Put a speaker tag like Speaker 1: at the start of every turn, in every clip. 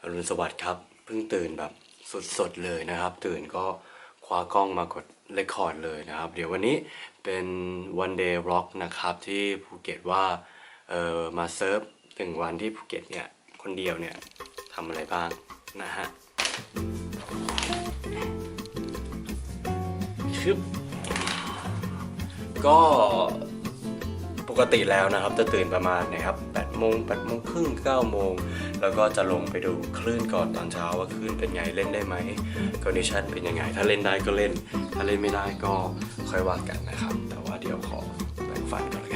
Speaker 1: อรุณสวัสดิ์ครับ เพิ่งตื่นแบบสดๆเลยนะครับ ตื่นก็คว้ากล้องมากดเรคคอร์ดเลยนะครับ เดี๋ยววันนี้เป็น one day vlog นะครับ ที่ภูเก็ตว่าเออมาเซิร์ฟหนึ่งวันที่ภูเก็ตเนี่ย คนเดียวเนี่ยทำอะไรบ้างนะฮะชึบก็ปกติแล้วนะครับ จะตื่นประมาณนะครับ8 โมง8โมงครึ่ง9โมง แล้วก็จะลงไปดูคลื่นก่อนตอนเช้าว่าคลื่นเป็นไงเล่นได้ไหมคอนดิชันเป็นยังไง ถ้าเล่นได้ก็เล่น ถ้าเล่นไม่ได้ก็ค่อยว่ากันนะครับ แต่ว่าเดี๋ยวขอแบ่งฟันก่อน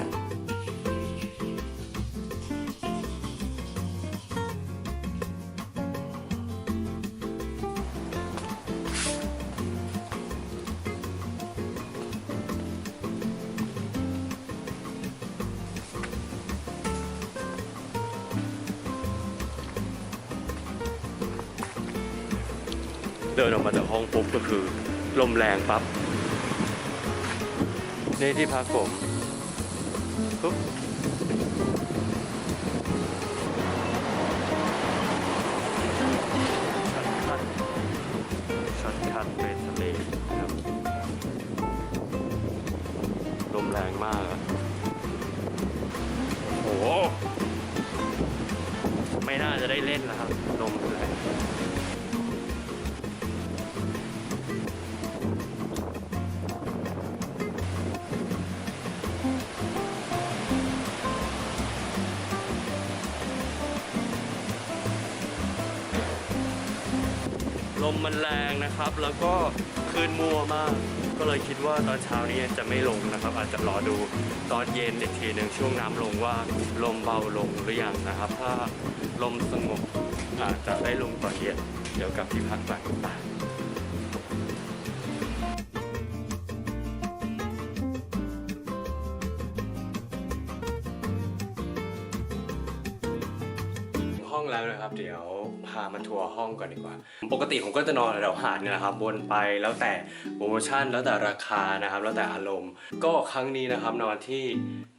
Speaker 1: ดินออกมาจากห้องปุ๊บก็คือ ลมแรงปั๊บนี่ที่พักผมปุ๊บ มมันแรงนะครับ แล้วก็คลื่นมัวมาก ก็เลยคิดว่าตอนเช้านี้จะไม่ลงนะครับ อาจจะรอดูตอนเย็นอีกทีหนึ่งช่วงน้ำลงว่าลมเบาลงหรือยังนะครับ ถ้าลมสงบอาจจะได้ลงตอนเย็นเดี๋ยวกลับที่พักไปามาทัวร์ห้องก่อนดีกว่า ปกติผมก็จะนอนแถวหาดเนี่ยนะครับบนไปแล้วแต่โปรโมชั่นแล้วแต่ราคานะครับ แล้วแต่อารมณ์ ก็ครั้งนี้นะครับนอนที่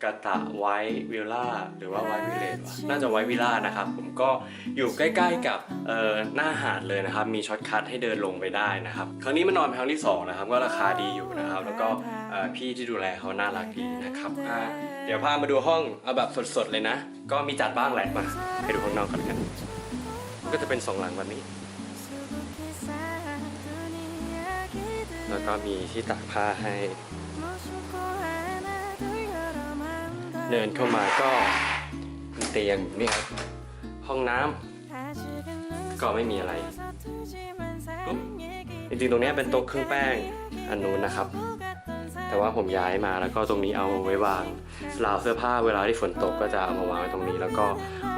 Speaker 1: กาตะไวท์วิลล่าหรือว่าไวท์วิลเลจวะน่าจะไวท์วิลล่านะครับ ผมก็อยู่ใกล้ๆกับเอ่อหน้าหาดเลยนะครับ มีช็อตคัทให้เดินลงไปได้นะครับ ครั้งนี้มานอนเป็นครั้งที่สองนะครับก็ราคาดีอยู่นะครับ แล้วก็พี่ที่ดูแลเขาน่ารักดีนะครับเดี๋ยวพามาดูห้องเอาแบบสดๆเลยนะ ก็มีจัดบ้างแหละมาไปดูข้างนอกกันกัน ก็จะเป็นสองหลังแบบนี้ แล้วก็มีที่ตากผ้าให้ เดินเข้ามาก็มีเตียงนี่ครับ ห้องน้ำก็ไม่มีอะไรจริงๆตรงนี้เป็นโต๊ะเครื่องแป้งอันนู้นนะครับ แต่ว่าผมย้ายมาแล้วก็ตรงนี้เอาไว้วางราวเสื้อผ้าเวลาที่ฝนตกก็จะเอามาวางไว้ตรงนี้ แล้วก็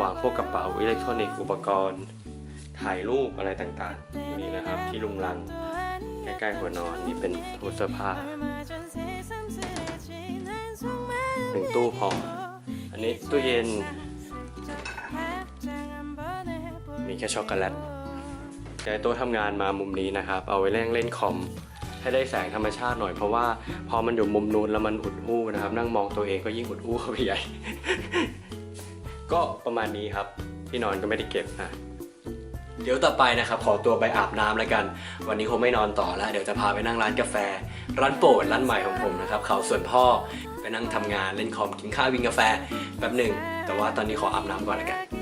Speaker 1: วางพวกกระเป๋าอิเล็กทรอนิกส์อุปกรณ์ ถ่ายรูปอะไรต่างๆนี่นะครับ ที่ลุงรังใกล้ๆหัวนอนนี่เป็นตู้เสื้อผ้าหนึ่งตู้พออันนี้ตู้เย็น มีแค่ช็อกโกแลตแต่โต๊ะทำงานมามุมนี้นะครับ เอาไว้เล่นเล่นคอม ให้ได้แสงธรรมชาติหน่อยเพราะว่าพอมันอยู่มุมนูนแล้วมันอุดอู้นะครับ นั่งมองตัวเองก็ยิ่งอุดอู้เข้าไปใหญ่ ก็ประมาณนี้ครับที่นอนก็ไม่ได้เก็บนะเดี๋ยวต่อไปนะครับขอตัวไปอาบน้ำแล้วกัน วันนี้คงไม่นอนต่อแล้ว เดี๋ยวจะพาไปนั่งร้านกาแฟ ร้านโปรดร้านใหม่ของผมนะครับเขาส่วนพ่อไปนั่งทำงานเล่นคอมกินข้าวกินกาแฟแป๊บหนึ่งแต่ว่าตอนนี้ขออาบน้ำก่อนแล้วกัน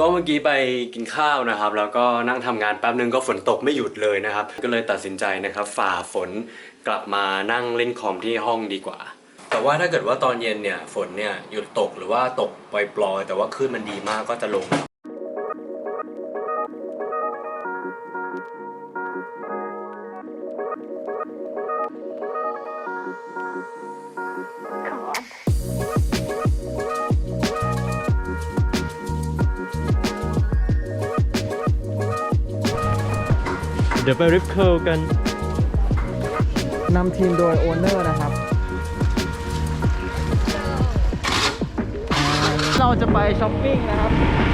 Speaker 1: ก็เมื่อกี้ไปกินข้าวนะครับ แล้วก็นั่งทำงานแป๊บนึงก็ฝนตกไม่หยุดเลยนะครับ ก็เลยตัดสินใจนะครับ ฝ่าฝนกลับมานั่งเล่นคอมที่ห้องดีกว่า แต่ว่าถ้าเกิดว่าตอนเย็นเนี่ยฝนเนี่ยหยุดตกหรือว่าตกปล่อยๆแต่ว่าคลื่นมันดีมากก็จะลง ดี๋ยวไปริฟเคิลกัน
Speaker 2: นำทีมโดยโอเนอร์นะครับ เราจะไปช้อปปิ้งนะครับ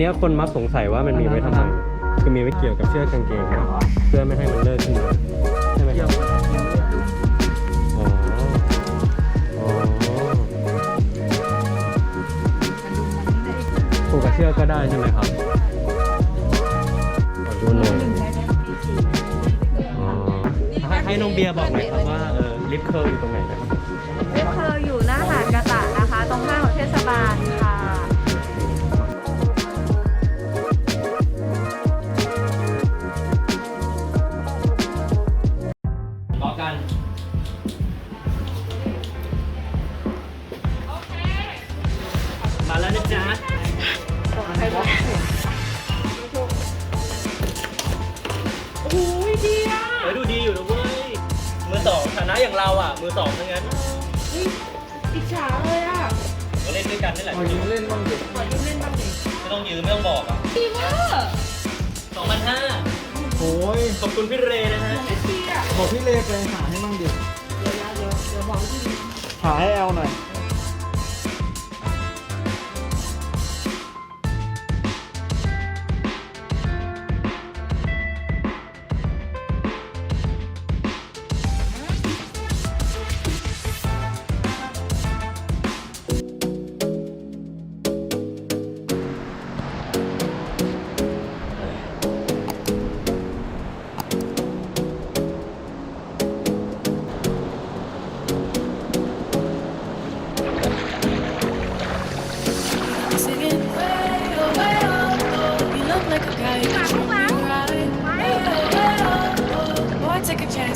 Speaker 1: เนี้ยคนมักสงสัยว่ามันมีไว้ทำไม คือมีไว้เกี่ยวกับเชือกกางเกงนะเพื่อไม่ให้มันเลิกขึ้นมาใช่ไหมครับอ๋ออ๋อผูกกับเชือกก็ได้ใช่ไหมครับขอดูหน่อยอ๋อให้น้องเบียร์บอกหน่อยครับว่าเออลิฟต์เคิร์ลอยู่ตรงไหน
Speaker 3: อ
Speaker 1: สองฐานะอย่างเราอะ มือสองทั้งนั้น
Speaker 3: อิจฉาเลยอะ
Speaker 1: ก็เล่นด้วยกันนี่แหละ
Speaker 2: ขอยืมเล่นบ้างดิ
Speaker 3: ขอยืมเล่นบ้างดิ
Speaker 1: ไม่ต้องยืมไม่ต้องบอกอะ
Speaker 3: ดีมาก
Speaker 1: สองพันห้า
Speaker 2: โอ้ย
Speaker 1: ขอบคุณพี่เรนะฮะ
Speaker 3: ดีอะ
Speaker 2: บอกพี่เลไปหาให้บ้างดิ
Speaker 3: เดี๋ยวนะเดี๋ยวเดี๋ยวบอกที่ดี
Speaker 2: หาให้แอลหน่อย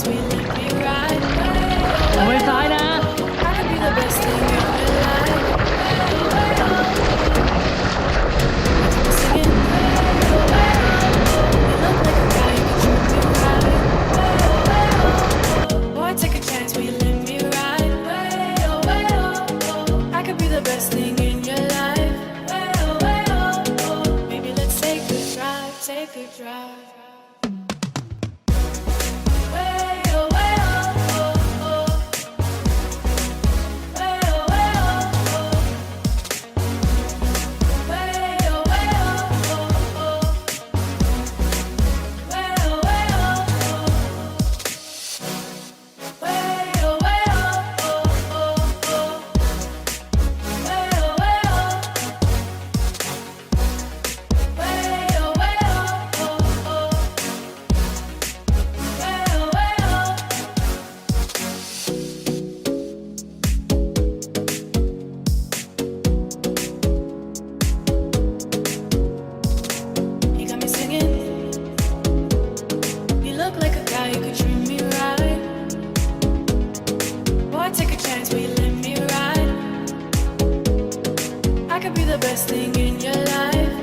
Speaker 1: we. be the best thing in your life.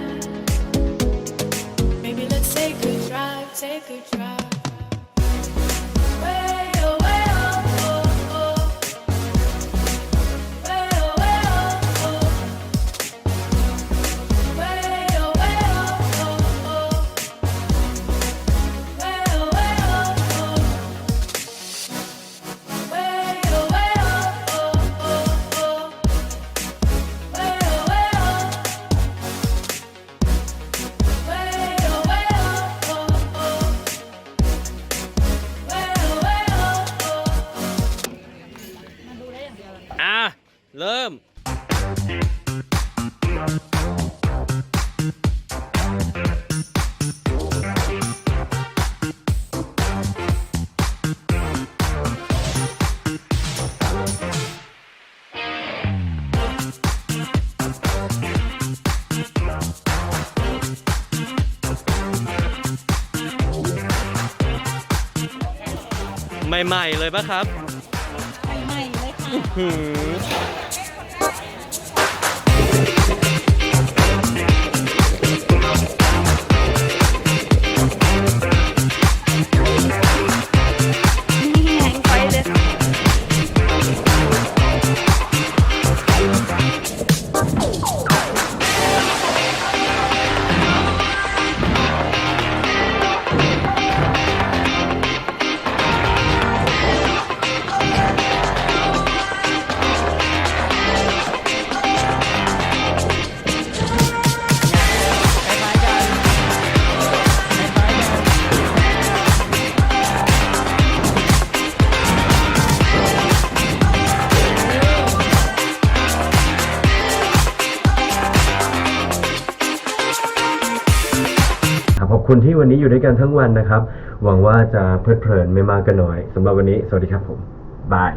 Speaker 1: Maybe let's take a drive, take a drive. ใหม่ ๆ เลยปะ
Speaker 3: ครับ ใหม่ๆเลย
Speaker 1: ค่ะนี่ คุณที่วันนี้อยู่ด้วยกันทั้งวันนะครับ หวังว่าจะเพลิดเพลินไม่มากก็น้อยสำหรับวันนี้ สวัสดีครับผมบาย